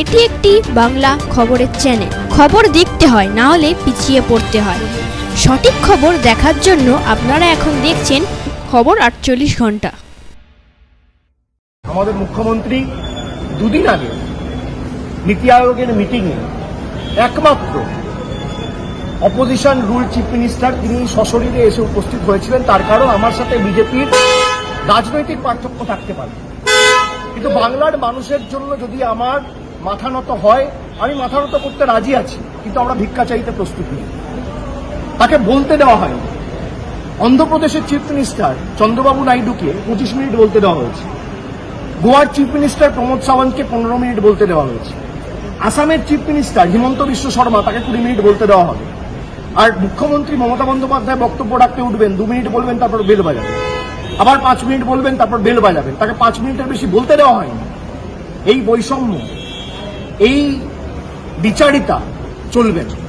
এটি একটি বাংলা খবরের চ্যানেল খবর দেখতে হয়, না হলে পিছিয়ে পড়তে হয়। সঠিক খবর দেখার জন্য আপনারা এখন দেখছেন খবর আটচল্লিশ ঘণ্টা। আমাদের মুখ্যমন্ত্রী দুদিন আগে নীতি আয়োগের মিটিংয়ে একমাত্র অপোজিশন রুল চিফ মিনিস্টার তিনি সশরীরে এসে উপস্থিত হয়েছিলেন। তার কারণ আমার সাথে বিজেপির রাজনৈতিক পার্থক্য থাকতে পারে। কিন্তু বাংলার মানুষের জন্য যদি আমার মাথা নত হয়, আমি মাথা নত করতে রাজি আছি, কিন্তু আমরা ভিক্ষা চাইতে প্রস্তুত নেই। তাকে বলতে দেওয়া হয়নি। অন্ধ্রপ্রদেশের চিফ মিনিস্টার চন্দ্রবাবু নাইডুকে পঁচিশ মিনিট বলতে দেওয়া হয়েছে। গোয়ার চিফ মিনিস্টার প্রমোদ সাওয়ান্তকে পনেরো মিনিট বলতে দেওয়া হয়েছে। আসামের চিফ মিনিস্টার হিমন্ত বিশ্ব শর্মা তাকে কুড়ি মিনিট বলতে দেওয়া হবে। আর মুখ্যমন্ত্রী মমতা বন্দ্যোপাধ্যায় বক্তব্য রাখতে উঠবেন, দু মিনিট বলবেন, তারপর বেল বাজাবেন। আবার পাঁচ মিনিট বলবেন, তারপর বেল বাজাবেন। তাকে পাঁচ মিনিটের বেশি বলতে দেওয়া হয়নি। এই বৈষম্য এই বিচারিতা চলবে না।